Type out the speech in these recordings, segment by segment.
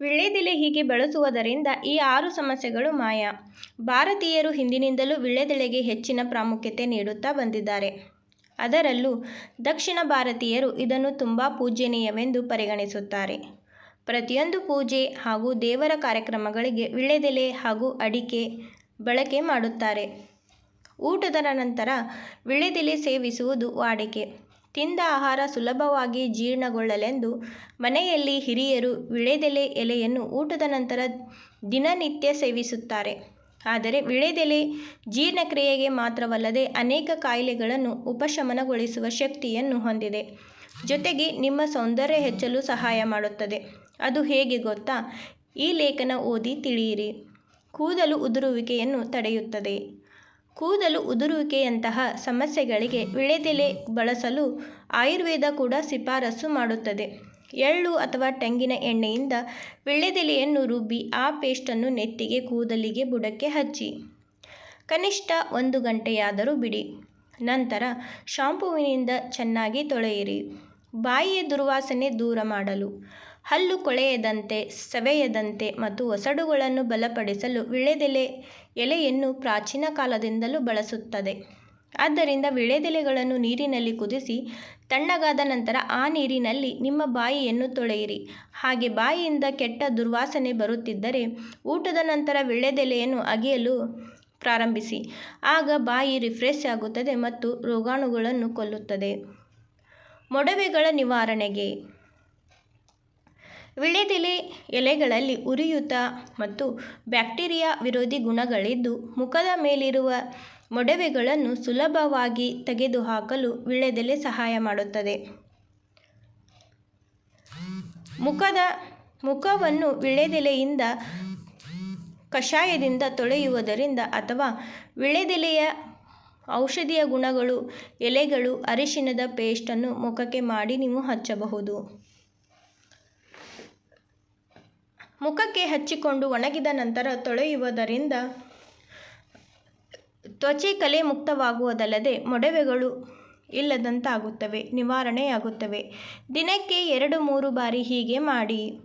ವೀಳ್ಯದೆಲೆ ಹೀಗೆ ಬಳಸುವುದರಿಂದ ಈ ಆರು ಸಮಸ್ಯೆಗಳು ಮಾಯ. ಭಾರತೀಯರು ಹಿಂದಿನಿಂದಲೂ ವೀಳ್ಯದೆಲೆಗೆ ಹೆಚ್ಚಿನ ಪ್ರಾಮುಖ್ಯತೆ ನೀಡುತ್ತಾ ಬಂದಿದ್ದಾರೆ. ಅದರಲ್ಲೂ ದಕ್ಷಿಣ ಭಾರತೀಯರು ಇದನ್ನು ತುಂಬ ಪೂಜ್ಯನೀಯವೆಂದು ಪರಿಗಣಿಸುತ್ತಾರೆ. ಪ್ರತಿಯೊಂದು ಪೂಜೆ ಹಾಗೂ ದೇವರ ಕಾರ್ಯಕ್ರಮಗಳಿಗೆ ವೀಳ್ಯದೆಲೆ ಹಾಗೂ ಅಡಿಕೆ ಬಳಕೆ ಮಾಡುತ್ತಾರೆ. ಊಟದ ನಂತರ ವೀಳ್ಯದೆಲೆ ಸೇವಿಸುವುದು ವಾಡಿಕೆ. ತಿಂದ ಆಹಾರ ಸುಲಭವಾಗಿ ಜೀರ್ಣಗೊಳ್ಳಲೆಂದು ಮನೆಯಲ್ಲಿ ಹಿರಿಯರು ವಿಳೆದೆಲೆ ಎಲೆಯನ್ನು ಊಟದ ನಂತರ ದಿನನಿತ್ಯ ಸೇವಿಸುತ್ತಾರೆ. ಆದರೆ ವಿಳೆದೆಲೆ ಜೀರ್ಣಕ್ರಿಯೆಗೆ ಮಾತ್ರವಲ್ಲದೆ ಅನೇಕ ಕಾಯಿಲೆಗಳನ್ನು ಉಪಶಮನಗೊಳಿಸುವ ಶಕ್ತಿಯನ್ನು ಹೊಂದಿದೆ. ಜೊತೆಗೆ ನಿಮ್ಮ ಸೌಂದರ್ಯ ಹೆಚ್ಚಲು ಸಹಾಯ ಮಾಡುತ್ತದೆ. ಅದು ಹೇಗೆ ಗೊತ್ತಾ? ಈ ಲೇಖನ ಓದಿ ತಿಳಿಯಿರಿ. ಕೂದಲು ಉದುರುವಿಕೆಯನ್ನು ತಡೆಯುತ್ತದೆ. ಕೂದಲು ಉದುರುವಿಕೆಯಂತಹ ಸಮಸ್ಯೆಗಳಿಗೆ ವೀಳ್ಯದೆಲೆ ಬಳಸಲು ಆಯುರ್ವೇದ ಕೂಡ ಶಿಫಾರಸು ಮಾಡುತ್ತದೆ. ಎಳ್ಳು ಅಥವಾ ತೆಂಗಿನ ಎಣ್ಣೆಯಿಂದ ವೀಳ್ಯದೆಲೆಯನ್ನು ರುಬ್ಬಿ ಆ ಪೇಸ್ಟನ್ನು ನೆತ್ತಿಗೆ ಕೂದಲಿಗೆ ಬುಡಕ್ಕೆ ಹಚ್ಚಿ. ಕನಿಷ್ಠ ಒಂದು ಗಂಟೆಯಾದರೂ ಬಿಡಿ. ನಂತರ ಶಾಂಪೂವಿನಿಂದ ಚೆನ್ನಾಗಿ ತೊಳೆಯಿರಿ. ಬಾಯಿಯ ದುರ್ವಾಸನೆ ದೂರ ಮಾಡಲು, ಹಲ್ಲು ಕೊಳೆಯದಂತೆ, ಸವೆಯದಂತೆ ಮತ್ತು ಒಸಡುಗಳನ್ನು ಬಲಪಡಿಸಲು ವೀಳ್ಯದೆಲೆ ಎಲೆಯನ್ನು ಪ್ರಾಚೀನ ಕಾಲದಿಂದಲೂ ಬಳಸುತ್ತದೆ. ಆದ್ದರಿಂದ ವೀಳ್ಯದೆಲೆಗಳನ್ನು ನೀರಿನಲ್ಲಿ ಕುದಿಸಿ, ತಣ್ಣಗಾದ ನಂತರ ಆ ನೀರಿನಲ್ಲಿ ನಿಮ್ಮ ಬಾಯಿಯನ್ನು ತೊಳೆಯಿರಿ. ಹಾಗೆ ಬಾಯಿಯಿಂದ ಕೆಟ್ಟ ದುರ್ವಾಸನೆ ಬರುತ್ತಿದ್ದರೆ ಊಟದ ನಂತರ ವಿಳೆದೆಲೆಯನ್ನು ಅಗೆಯಲು ಪ್ರಾರಂಭಿಸಿ. ಆಗ ಬಾಯಿ ರಿಫ್ರೆಶ್ ಆಗುತ್ತದೆ ಮತ್ತು ರೋಗಾಣುಗಳನ್ನು ಕೊಲ್ಲುತ್ತದೆ. ಮೊಡವೆಗಳ ನಿವಾರಣೆಗೆ. ವೀಳ್ಯದೆಲೆ ಎಲೆಗಳಲ್ಲಿ ಉರಿಯೂತ ಮತ್ತು ಬ್ಯಾಕ್ಟೀರಿಯಾ ವಿರೋಧಿ ಗುಣಗಳಿದ್ದು, ಮುಖದ ಮೇಲಿರುವ ಮೊಡವೆಗಳನ್ನು ಸುಲಭವಾಗಿ ತೆಗೆದುಹಾಕಲು ವೀಳ್ಯದೆಲೆ ಸಹಾಯ ಮಾಡುತ್ತದೆ. ಮುಖದ ಮುಖವನ್ನು ವೀಳ್ಯದೆಲೆಯಿಂದ ಕಷಾಯದಿಂದ ತೊಳೆಯುವುದರಿಂದ ಅಥವಾ ವೀಳ್ಯದೆಲೆಯ ಔಷಧೀಯ ಗುಣಗಳು, ಎಲೆಗಳು ಅರಿಶಿನದ ಪೇಸ್ಟನ್ನು ಮುಖಕ್ಕೆ ಮಾಡಿ ನೀವು ಹಚ್ಚಬಹುದು. ಮುಖಕ್ಕೆ ಹಚ್ಚಿಕೊಂಡು ಒಣಗಿದ ನಂತರ ತೊಳೆಯುವುದರಿಂದ ತ್ವಚೆ ಕಲೆ ಮುಕ್ತವಾಗುವುದಲ್ಲದೆ ಮೊಡವೆಗಳು ಇಲ್ಲದಂತಾಗುತ್ತವೆ, ನಿವಾರಣೆಯಾಗುತ್ತವೆ. ದಿನಕ್ಕೆ ಎರಡು, ಮೂರು ಬಾರಿ ಹೀಗೆ ಮಾಡಿ.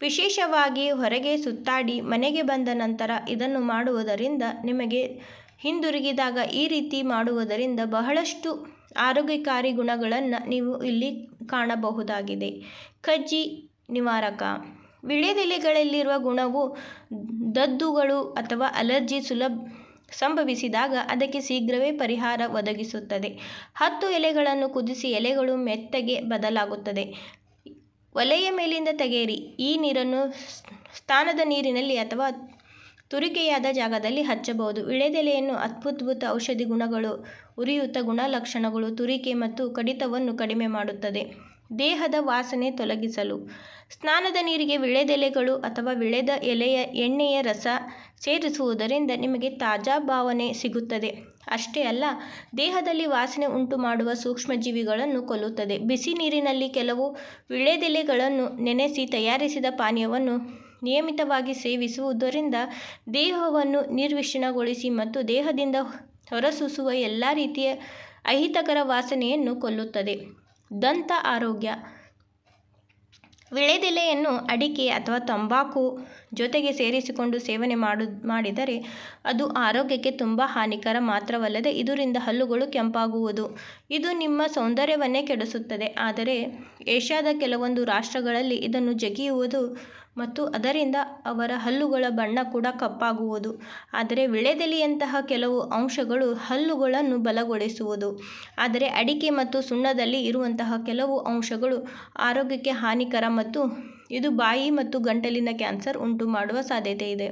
ವಿಶೇಷವಾಗಿ ಹೊರಗೆ ಸುತ್ತಾಡಿ ಮನೆಗೆ ಬಂದ ನಂತರ ಇದನ್ನು ಮಾಡುವುದರಿಂದ ನಿಮಗೆ ಹಿಂದಿರುಗಿದಾಗ ಈ ರೀತಿ ಮಾಡುವುದರಿಂದ ಬಹಳಷ್ಟು ಆರೋಗ್ಯಕಾರಿ ಗುಣಗಳನ್ನು ನೀವು ಇಲ್ಲಿ ಕಾಣಬಹುದಾಗಿದೆ. ಕಜ್ಜಿ ನಿವಾರಕ. ವೀಳ್ಯದೆಲೆಗಳಲ್ಲಿರುವ ಗುಣವು ದದ್ದುಗಳು ಅಥವಾ ಅಲರ್ಜಿ ಸುಲಭ ಸಂಭವಿಸಿದಾಗ ಅದಕ್ಕೆ ಶೀಘ್ರವೇ ಪರಿಹಾರ ಒದಗಿಸುತ್ತದೆ. ಹತ್ತು ಎಲೆಗಳನ್ನು ಕುದಿಸಿ ಎಲೆಗಳು ಮೆತ್ತಗೆ ಬದಲಾಗುತ್ತದೆ. ಒಲೆಯ ಮೇಲಿಂದ ತೆಗೆಯಿರಿ. ಈ ನೀರನ್ನು ಸ್ನಾನದ ನೀರಿನಲ್ಲಿ ಅಥವಾ ತುರಿಕೆಯಾದ ಜಾಗದಲ್ಲಿ ಹಚ್ಚಬಹುದು. ವೀಳ್ಯದೆಲೆಯನ್ನು ಅದ್ಭುತ ಔಷಧಿ ಗುಣಗಳು, ಉರಿಯೂತ ಗುಣಲಕ್ಷಣಗಳು, ತುರಿಕೆ ಮತ್ತು ಕಡಿತವನ್ನು ಕಡಿಮೆ ಮಾಡುತ್ತದೆ. ದೇಹದ ವಾಸನೆ ತೊಲಗಿಸಲು. ಸ್ನಾನದ ನೀರಿಗೆ ವೀಳ್ಯದೆಲೆಗಳು ಅಥವಾ ವೀಳ್ಯದ ಎಲೆಯ ಎಣ್ಣೆಯ ರಸ ಸೇರಿಸುವುದರಿಂದ ನಿಮಗೆ ತಾಜಾ ಭಾವನೆ ಸಿಗುತ್ತದೆ. ಅಷ್ಟೇ ಅಲ್ಲ, ದೇಹದಲ್ಲಿ ವಾಸನೆ ಉಂಟು ಮಾಡುವ ಸೂಕ್ಷ್ಮಜೀವಿಗಳನ್ನು ಕೊಲ್ಲುತ್ತದೆ. ಬಿಸಿ ನೀರಿನಲ್ಲಿ ಕೆಲವು ವೀಳ್ಯದೆಲೆಗಳನ್ನು ನೆನೆಸಿ ತಯಾರಿಸಿದ ಪಾನೀಯವನ್ನು ನಿಯಮಿತವಾಗಿ ಸೇವಿಸುವುದರಿಂದ ದೇಹವನ್ನು ನಿರ್ವಿಷಣಗೊಳಿಸಿ ಮತ್ತು ದೇಹದಿಂದ ಹೊರಸೂಸುವ ಎಲ್ಲ ರೀತಿಯ ಅಹಿತಕರ ವಾಸನೆಯನ್ನು ಕೊಲ್ಲುತ್ತದೆ. ದಂತ ಆರೋಗ್ಯ. ವಿಳೆದೆಲೆಯನ್ನು ಅಡಿಕೆ ಅಥವಾ ತಂಬಾಕು ಜೊತೆಗೆ ಸೇರಿಸಿಕೊಂಡು ಸೇವನೆ ಮಾಡು, ಮಾಡಿದರೆ ಅದು ಆರೋಗ್ಯಕ್ಕೆ ತುಂಬ ಹಾನಿಕರ ಮಾತ್ರವಲ್ಲದೆ ಇದರಿಂದ ಹಲ್ಲುಗಳು ಕೆಂಪಾಗುವುದು. ಇದು ನಿಮ್ಮ ಸೌಂದರ್ಯವನ್ನೇ ಕೆಡಿಸುತ್ತದೆ. ಆದರೆ ಏಷ್ಯಾದ ಕೆಲವೊಂದು ರಾಷ್ಟ್ರಗಳಲ್ಲಿ ಇದನ್ನು ಜಗಿಯುವುದು ಮತ್ತು ಅದರಿಂದ ಅವರ ಹಲ್ಲುಗಳ ಬಣ್ಣ ಕೂಡ ಕಪ್ಪಾಗುವುದು. ಆದರೆ ವೀಳ್ಯದೆಲೆಯಂತಹ ಕೆಲವು ಅಂಶಗಳು ಹಲ್ಲುಗಳನ್ನು ಬಲಗೊಳಿಸುವುದು. ಆದರೆ ಅಡಿಕೆ ಮತ್ತು ಸುಣ್ಣದಲ್ಲಿ ಇರುವಂತಹ ಕೆಲವು ಅಂಶಗಳು ಆರೋಗ್ಯಕ್ಕೆ ಹಾನಿಕರ ಮತ್ತು ಇದು ಬಾಯಿ ಮತ್ತು ಗಂಟಲಿನ ಕ್ಯಾನ್ಸರ್ ಉಂಟು ಮಾಡುವ ಸಾಧ್ಯತೆ ಇದೆ